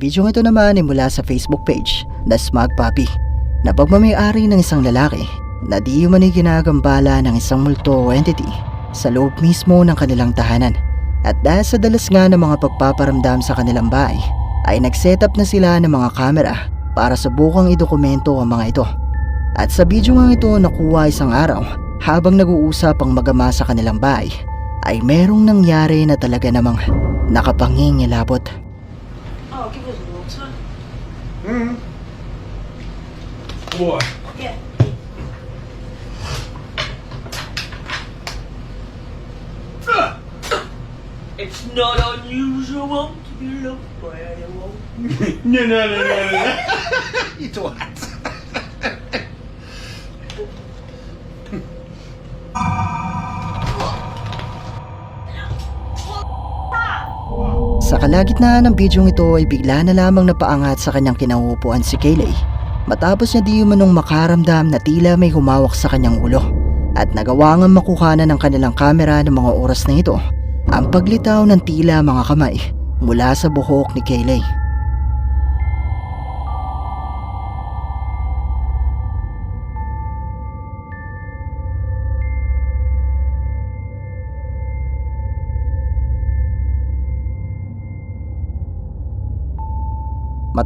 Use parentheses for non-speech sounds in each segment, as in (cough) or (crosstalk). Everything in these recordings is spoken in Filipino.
video ito naman ay mula sa Facebook page na Smug Puppy na pagmamayari ng isang lalaki na di umano'y ginagambala ng isang multo o entity sa loob mismo ng kanilang tahanan. At dahil sa dalas nga ng mga pagpaparamdam sa kanilang bahay, ay nag-setup na sila ng mga kamera para subukang idokumento ang mga ito. At sa video nga ito nakuha isang araw habang nag-uusap ang magama sa kanilang bahay, ay merong nangyari na talaga namang nakapangingilabot. Mm. What? Yeah. It's not unusual to be loved by anyone. (laughs) no, no, no, no, no. (laughs) you twat. (laughs) Sa kalagitnaan ng bidyong ito ay bigla na lamang napaangat sa kanyang kinauupuan si Kayleigh matapos niya di umanong makaramdam na tila may humawak sa kanyang ulo at nagawa ngang makuhanan ng kanilang kamera ng mga oras na ito ang paglitaw ng tila mga kamay mula sa buhok ni Kayleigh.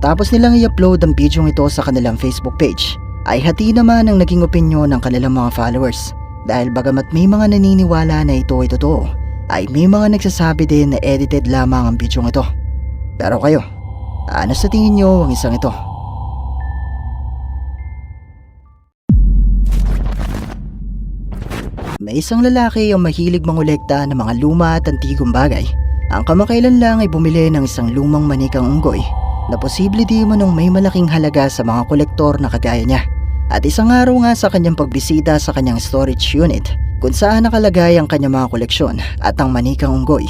Matapos nilang i-upload ang bidyong ito sa kanilang Facebook page, ay hati naman ang naging opinyon ng kanilang mga followers dahil bagamat may mga naniniwala na ito ay totoo, ay may mga nagsasabi din na edited lamang ang bidyong ito. Pero kayo, ano sa tingin nyo ang isang ito? May isang lalaki ang mahilig mangolekta ng mga luma at antigong bagay. Ang kamakailan lang ay bumili ng isang lumang manikang unggoy na posible di manong may malaking halaga sa mga kolektor na kagaya niya. At isang araw nga sa kanyang pagbisita sa kanyang storage unit kung saan nakalagay ang kanyang mga koleksyon at ang manikang unggoy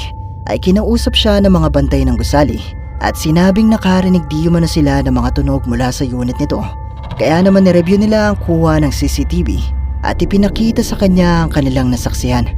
ay kinausap siya ng mga bantay ng gusali at sinabing nakarinig di umano sila ng mga tunog mula sa unit nito. Kaya naman nireview nila ang kuha ng CCTV at ipinakita sa kanya ang kanilang nasaksihan.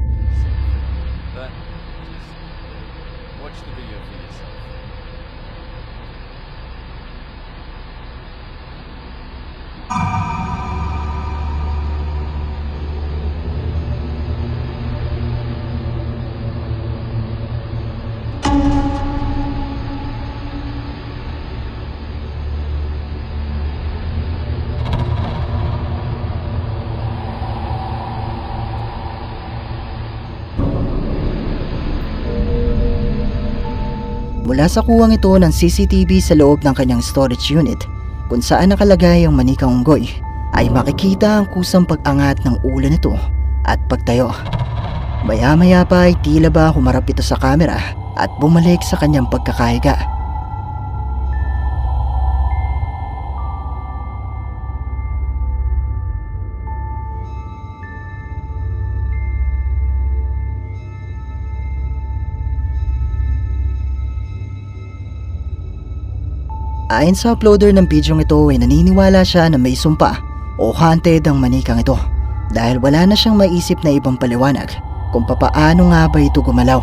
Mula sa kuwang ito ng CCTV sa loob ng kanyang storage unit kung saan nakalagay ang manikang unggoy ay makikita ang kusang pag-angat ng ulo nito at pagtayo. Maya-maya pa ay tila ba humarap ito sa kamera at bumalik sa kanyang pagkakahiga. Ayon sa uploader ng bidyong ito ay naniniwala siya na may sumpa o haunted ang manikang ito dahil wala na siyang maisip na ibang paliwanag kung papaano nga ba ito gumalaw.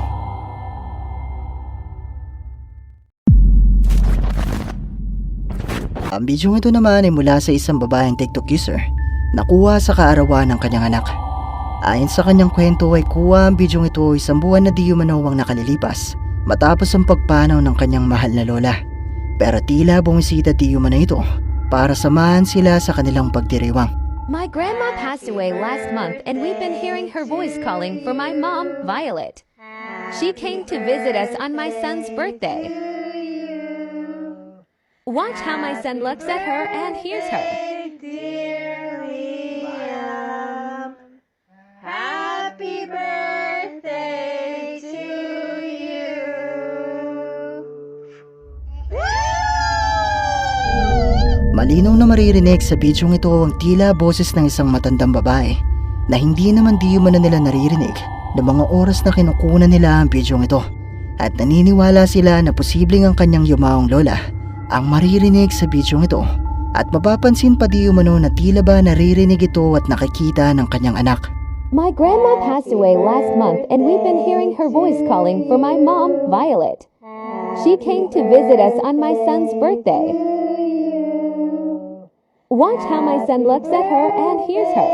Ang bidyong ito naman ay mula sa isang babaeng TikTok user na kuha sa kaarawan ng kanyang anak. Ayon sa kanyang kwento ay kuha ang bidyong ito isang buwan na di umanawang nakalilipas matapos ang pagpanaw ng kanyang mahal na lola. Pero tila bumisita di umano ito para samahan sila sa kanilang pagdiriwang. My grandma passed away last month, and we've been hearing her voice calling for my mom, Violet. She came to visit us on my son's birthday. Watch how my son looks at her and hears her. Malinaw na maririnig sa bidyong ito ang tila boses ng isang matandang babae na hindi naman di umano nila naririnig na mga oras na kinukunan nila ang bidyong ito at naniniwala sila na posibleng ang kanyang yumaong lola ang maririnig sa bidyong ito at mapapansin pa di umano na tila ba naririnig ito at nakikita ng kanyang anak. My grandma passed away last month, and we've been hearing her voice calling for my mom, Violet. She came to visit us on my son's birthday. Watch how my son looks at her and hears her.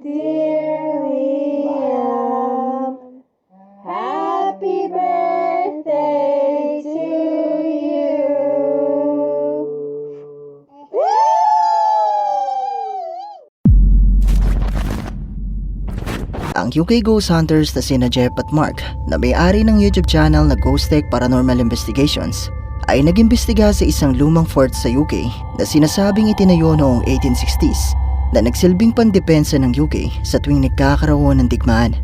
Dear Liam, happy birthday to you. Ang UK Ghost Hunters na sina Jeff at Mark na may-ari ng YouTube channel na Ghost Tech Paranormal Investigations ay nag-imbestiga sa isang lumang fort sa UK na sinasabing itinayo noong 1860s na nagsilbing pandepensa ng UK sa tuwing nagkakaroon ng digmaan.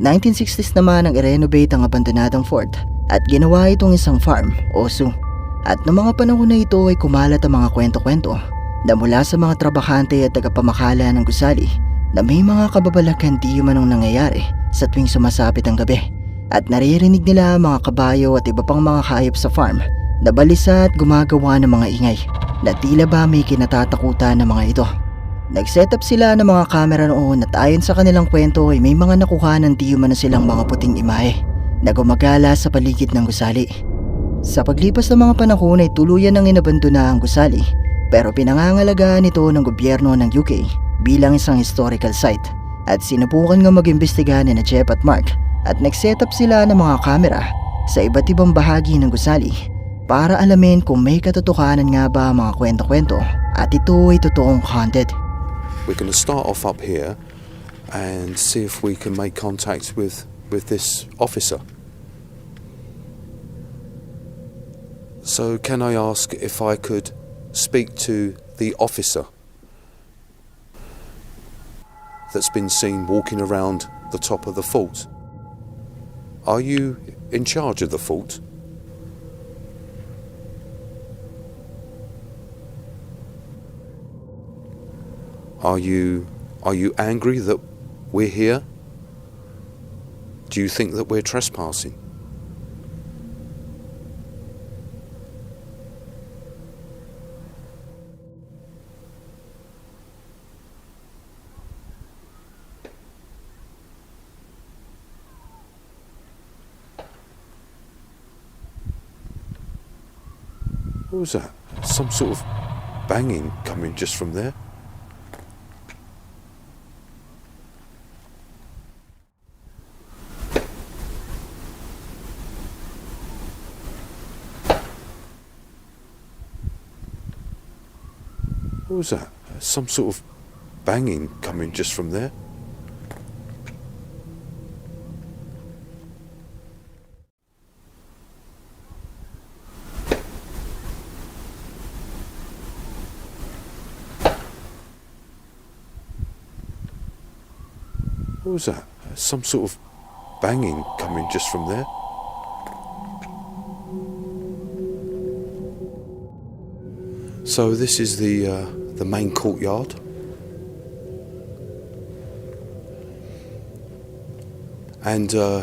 1960s naman ang i-renovate ang abandonadong fort at ginawa itong isang farm o zoo. At noong mga panahon na ito ay kumalat ang mga kwento-kwento na mula sa mga trabahante at tagapamakala ng gusali na may mga kababalagan di manong nangyayari sa tuwing sumasapit ang gabi at naririnig nila ang mga kabayo at iba pang mga hayop sa farm na balisa at gumagawa ng mga ingay na tila ba may kinatatakutan ng mga ito. Nag-set up sila ng mga kamera noon at ayon sa kanilang kwento ay may mga nakuha ng di umano silang mga puting imahe na gumagala sa paligid ng gusali. Sa paglipas ng mga panahon ay tuluyan ng inabandona ang gusali pero pinangangalagaan ito ng gobyerno ng UK bilang isang historical site at sinubukan nga mag-imbestiga ni na Jeff at Mark at nag-set up sila ng mga kamera sa iba't ibang bahagi ng gusali para alamin kung may katotohanan nga ba mga kwento-kwento at ito ay totoong haunted. We're to start off up here and see if we can make contact with, with this officer. So, can I ask if I could speak to the officer that's been seen walking around the top of the fort? Are you in charge of the fort? Are you are you angry that we're here? Do you think that we're trespassing? What was that? Some sort of banging coming just from there. What was that? Some sort of banging coming just from there. What was that? Some sort of banging coming just from there. So this is the uh, the main courtyard. And uh,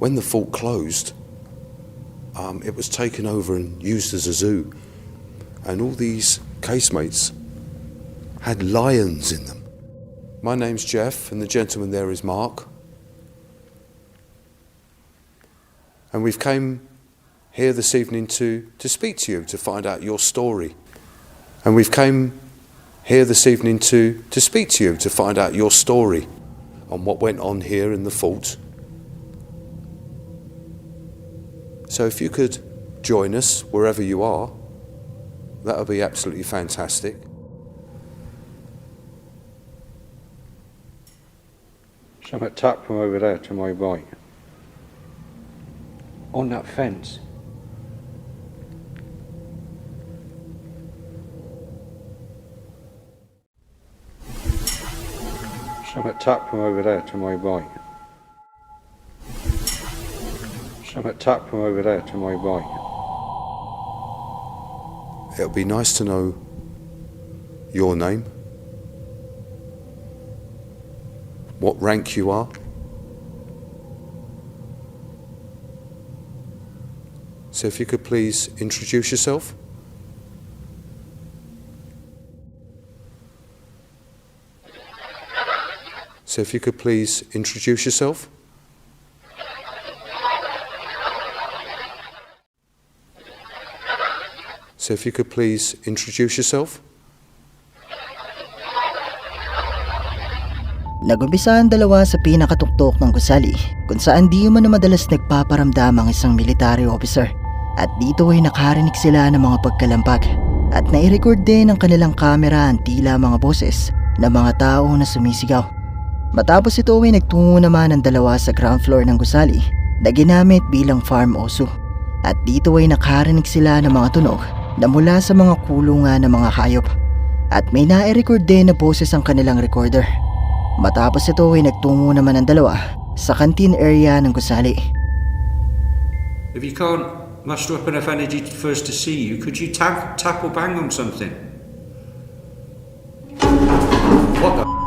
when the fort closed, um, it was taken over and used as a zoo. And all these casemates had lions in them. My name's Jeff, and the gentleman there is Mark. And we've came here this evening to, to speak to you, to find out your story. And we've came here this evening to, to speak to you, to find out your story on what went on here in the fort. So if you could join us wherever you are, that would be absolutely fantastic. Something tucked from over there to my right. On that fence. Something tucked from over there to my right. Something tucked from over there to my right. It would be nice to know your name, what rank you are. So, if you could please introduce yourself. So, if you could please introduce yourself. So if you could please introduce yourself. Nagumpisa ang dalawa sa pinakatuktok ng gusali kung saan di man madalas nagpaparamdam ang isang military officer. At dito ay nakarinig sila ng mga pagkalampag at nai-record din ng kanilang kamera ang tila mga boses ng mga tao na sumisigaw. Matapos ito ay nagtungo naman ang dalawa sa ground floor ng gusali na ginamit bilang farm oso. At dito ay nakarinig sila ng mga tunog na mula sa mga kulungan ng mga hayop. At may nai-record din na boses ang kanilang recorder. Matapos ito ay nagtungo naman ang dalawa sa canteen area ng gusali. If you can't muster up enough energy for us to see you, could you tap, tap or bang on something? What the?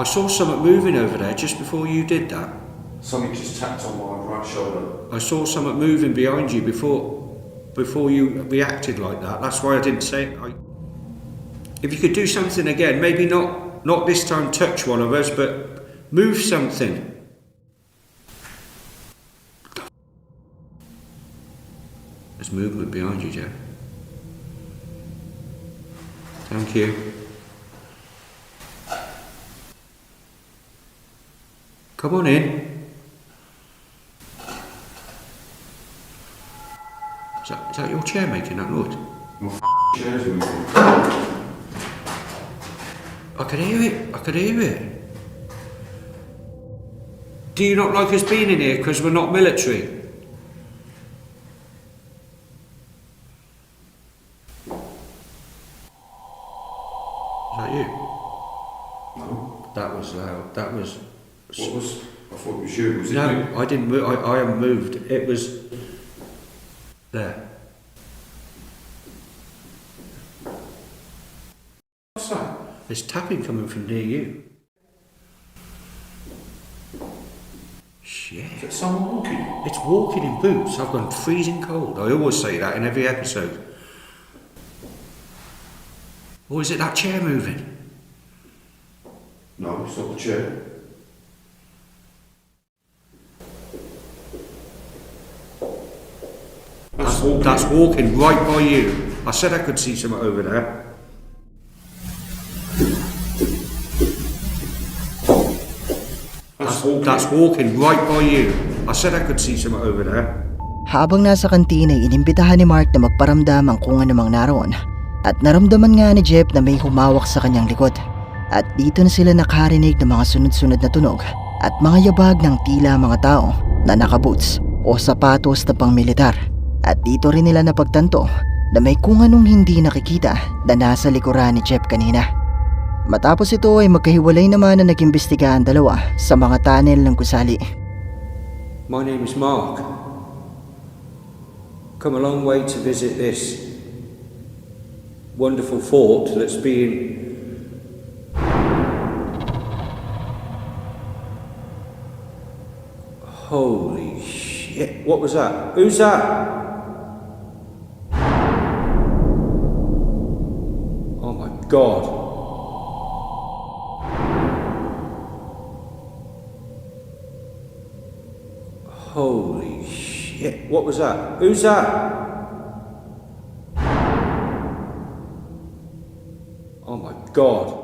I saw something moving over there just before you did that. Something just tapped on my right shoulder. I saw something moving behind you before before you reacted like that. That's why I didn't say it. I, if you could do something again, maybe not not this time touch one of us, but move something. There's movement behind you, Jeff. Thank you. Come on in. Is that, is that your chair making that noise? Chairs moving. I could hear it. I could hear it. Do you not like us being in here because we're not military? Is that you? No. That was loud. That was. What was? I thought it was you. Was it No, you? I didn't move. I, I haven't moved. It was. There. What's that? There's tapping coming from near you. Shit. Is it someone walking? It's walking in boots. I've gone freezing cold. I always say that in every episode. Or is it that chair moving? No, it's not the chair. That's walking. That's walking right by you. I said I could see something over there. That's walking. That's walking right by you. I said I could see something over there. Habang nasa kantina ay inimbitahan ni Mark na magparamdam ang kung anumang naroon at naramdaman nga ni Jeff na may humawak sa kanyang likod. At dito na sila nakarinig ng mga sunod-sunod na tunog at mga yabag ng tila mga tao na nakaboots o sapatos na pang militar. At dito rin nila napagtanto na may kung anong hindi nakikita na nasa likuran ni Jeff kanina. Matapos ito ay magkahiwalay naman na nag-imbestiga ang dalawa sa mga tunnel ng gusali. My name is Mark. Come a long way to visit this wonderful fort that's being Holy shit. What was that? Who's that? God. Holy shit. What was that? Who's that? Oh my god.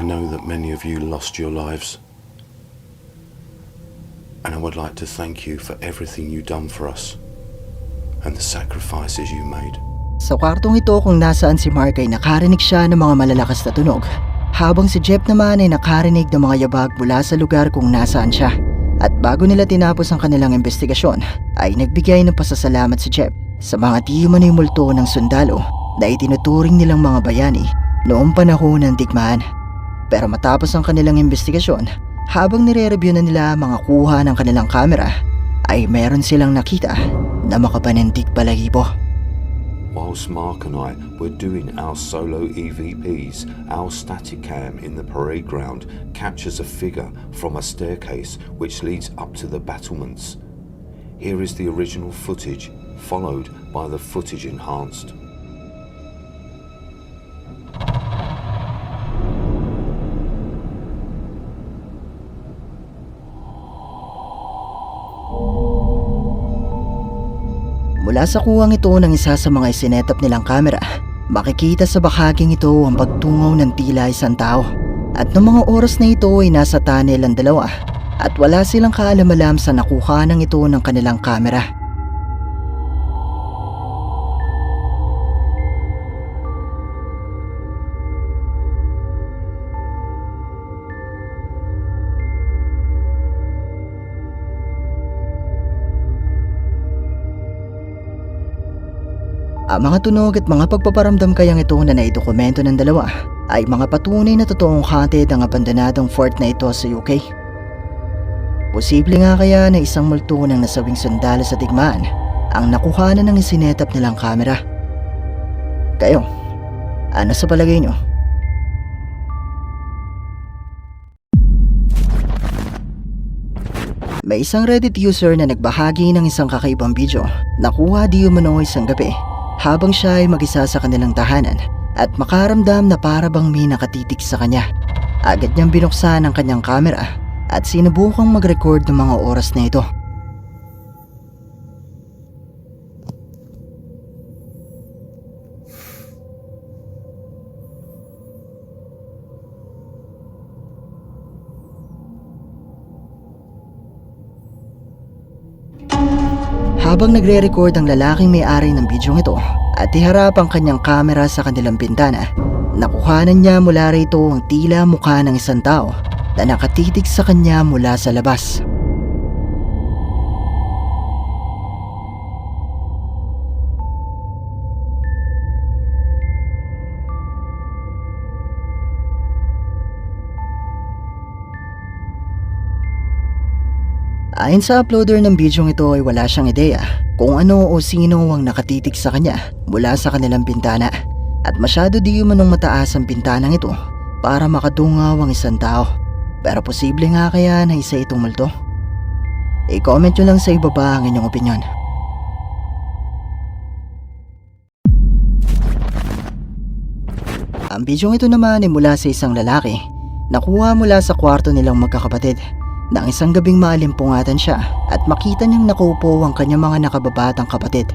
I know that many of you lost your lives. And I would like to thank you for everything you done for us and the sacrifices you made. Sa kwartong ito kung nasaan si Mark ay nakarinig siya ng mga malalakas na tunog. Habang si Jeff naman ay nakarinig ng mga yabag mula sa lugar kung nasaan siya. At bago nila tinapos ang kanilang investigasyon, ay nagbigay ng pasasalamat si Jeff sa mga di multo ng sundalo na itinuturing nilang mga bayani noong panahon ng digmaan. Pero matapos ang kanilang investigasyon, habang nire-review na nila mga kuha ng kanilang kamera, ay meron silang nakita na makapanentig balahibo. Whilst Mark and I were doing our solo EVPs, our static cam in the parade ground captures a figure from a staircase which leads up to the battlements. Here is the original footage, followed by the footage enhanced. Mula sa kuwang ito ng isa sa mga isinetap nilang kamera, makikita sa bahaging ito ang pagtungaw ng tila isang tao. At noong mga oras na ito ay nasa tunnel ang dalawa at wala silang kaalam-alam sa nakuha ng ito ng kanilang kamera. Mga tunog at mga pagpaparamdam kayang ito na naidokumento ng dalawa ay mga patunay na totoong hatid ang abandonadong fort na ito sa UK. Posible nga kaya na isang multo ng nasawing sundalo sa digmaan ang nakuhanan ng isinetap nilang kamera. Kayo, ano sa palagay nyo? May isang Reddit user na nagbahagi ng isang kakaibang video nakuha di umano isang gabi habang siya ay mag-isa sa kanilang tahanan at makaramdam na para bang may nakatitig sa kanya. Agad niyang binuksan ang kanyang kamera at sinubukang mag-record ng mga oras na ito. Habang nagre-record ang lalaking may-ari ng bidyong ito at iharap ang kanyang kamera sa kanilang bintana, nakuhanan niya mula rito ang tila mukha ng isang tao na nakatitig sa kanya mula sa labas. Ayon sa uploader ng bidyong ito ay wala siyang ideya kung ano o sino ang nakatitig sa kanya mula sa kanilang bintana at masyado di umanong mataas ang bintanang ito para makadungaw ang isang tao. Pero posible nga kaya na isa itong multo? I-comment nyo lang sa ibaba ang inyong opinion. Ang bidyong ito naman ay mula sa isang lalaki Nakuha mula sa kwarto nilang magkakapatid. Nang isang gabing maalimpungatan siya at makita niyang nakupo ang kanyang mga nakababatang kapatid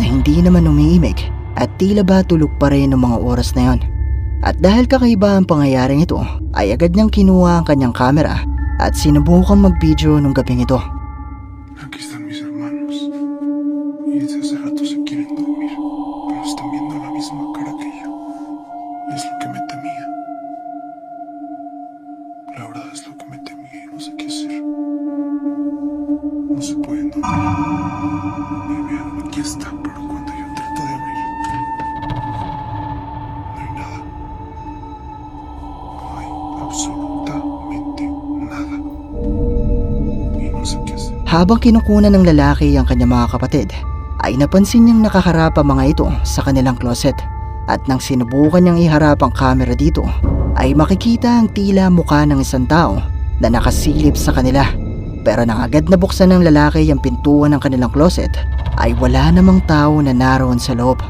na hindi naman umiimik at tila ba tulog pa rin ng mga oras na yon. At dahil kakaiba ang pangyayaring ito ay agad niyang kinuha ang kanyang kamera at sinubukan mag-video nung gabing ito. Habang kinukunan ng lalaki ang kanyang mga kapatid, ay napansin niyang nakaharap ang mga ito sa kanilang closet. At nang sinubukan niyang iharap ang camera dito, ay makikita ang tila mukha ng isang tao na nakasilip sa kanila. Pero nang agad na buksan ng lalaki ang pintuan ng kanilang closet, ay wala namang tao na naroon sa loob.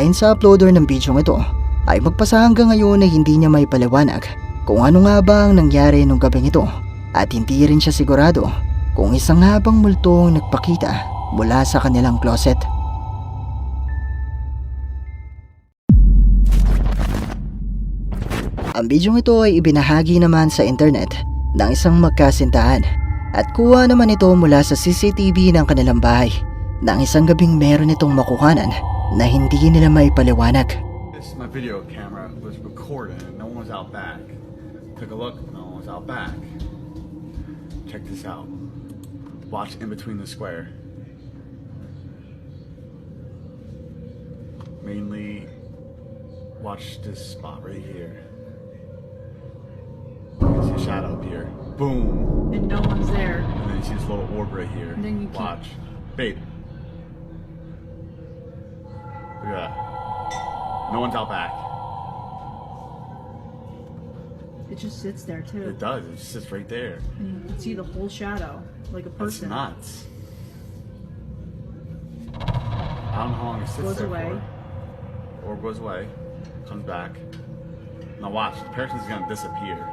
Ayon sa uploader ng bidyong ito, ay magpasa hanggang ngayon ay hindi niya may paliwanag kung ano nga ba ang nangyari nung gabing ito at hindi rin siya sigurado kung isang habang multo ang nagpakita mula sa kanilang closet. Ang bidyong ito ay ibinahagi naman sa internet ng isang magkasintahan At kuha naman ito mula sa CCTV ng kanilang bahay na ang isang gabing meron itong makuhanan na hindi nila maipaliwanag. This my video camera was recording. No one was out back. Took a look. No one was out back. Check this out. Watch in between the square. Mainly, watch this spot right here. You see a shadow up here. Boom. and no one's there. And then you see this little orb right here. And then you keep- Watch. Babe. Look at that. No one's out back. It just sits there too. It does. It just sits right there. And you can see the whole shadow, like a That's person. nuts. I don't know how long it sits Goes there away. for. Or goes away, comes back. Now watch, the person's gonna disappear.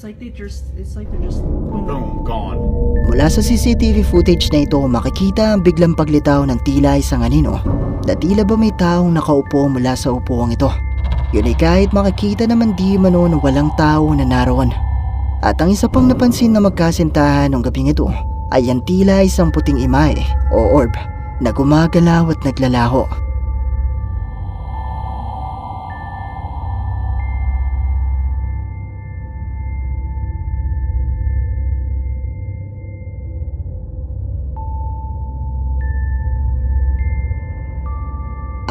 It's like they just, it's like they're just boom. Boom, gone. Mula sa CCTV footage na ito makikita ang biglang paglitaw ng tila isang anino na tila ba may taong nakaupo mula sa upuang ito. Yun ay kahit makikita naman di mano na walang tao na naroon. At ang isa pang napansin na magkasintahan ng gabing ito ay ang tila isang puting imahe o orb na gumagalaw at naglalaho.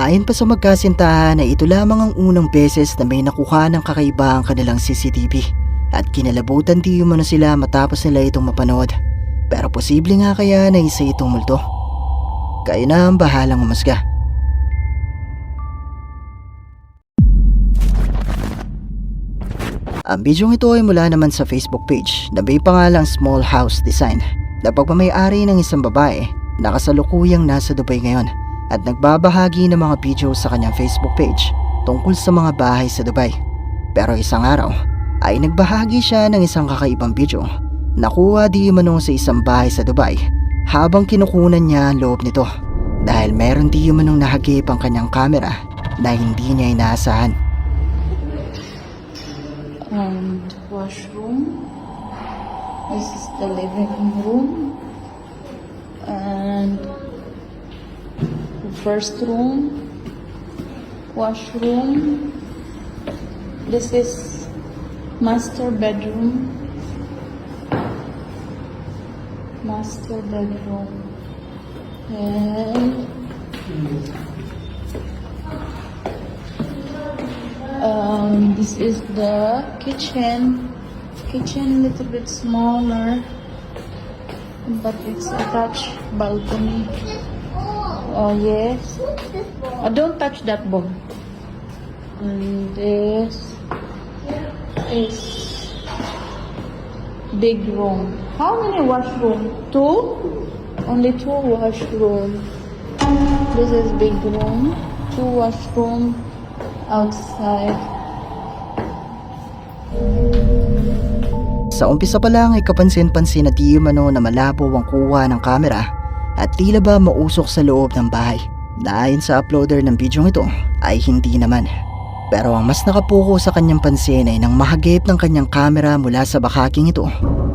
Ayon pa sa magkasintahan ay ito lamang ang unang beses na may nakuha ng kakaiba ang kanilang CCTV at kinalabutan di umano sila matapos nila itong mapanood. Pero posible nga kaya na isa itong multo. Kayo na ang bahalang umasga. Ang bidyong ito ay mula naman sa Facebook page na may pangalang Small House Design na pagmamayari ng isang babae na kasalukuyang nasa Dubai ngayon at nagbabahagi ng mga video sa kanyang Facebook page tungkol sa mga bahay sa Dubai. Pero isang araw ay nagbahagi siya ng isang kakaibang video nakuha di umano sa isang bahay sa Dubai habang kinukunan niya ang loob nito dahil meron di umanong nahagip ang kanyang camera na hindi niya inaasahan. and washroom. This is the living room and first room, washroom. This is master bedroom. Master bedroom and um, this is the kitchen kitchen little bit smaller but it's attached balcony oh yes. Oh, don't touch that ball and this is big room. How many washroom? Two? Only two washroom. This is big room. Two washroom outside. Sa umpisa pa lang ay kapansin-pansin na di umano na malabo ang kuha ng camera at tila ba mausok sa loob ng bahay. Ayon sa uploader ng video ito ay hindi naman. Pero ang mas nakapuko sa kanyang pansin ay nang mahagip ng kanyang camera mula sa bakaking ito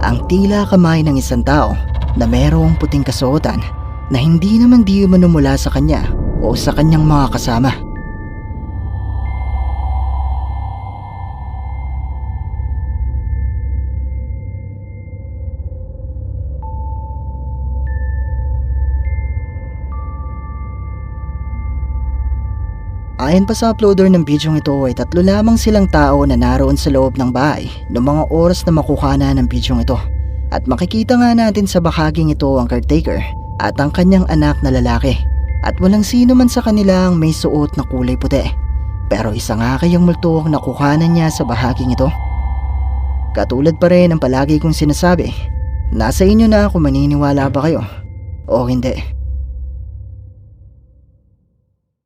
ang tila kamay ng isang tao na merong puting kasuotan na hindi naman di umano mula sa kanya o sa kanyang mga kasama. Ayon pa sa uploader ng video ito ay tatlo lamang silang tao na naroon sa loob ng bahay noong mga oras na makuhana ng video ito. At makikita nga natin sa bahaging ito ang caretaker at ang kanyang anak na lalaki. At walang sino man sa kanila ang may suot na kulay puti. Pero isa nga kayang multo ang nakuhanan niya sa bahaging ito. Katulad pa rin ang palagi kong sinasabi, nasa inyo na kung maniniwala ba kayo o hindi.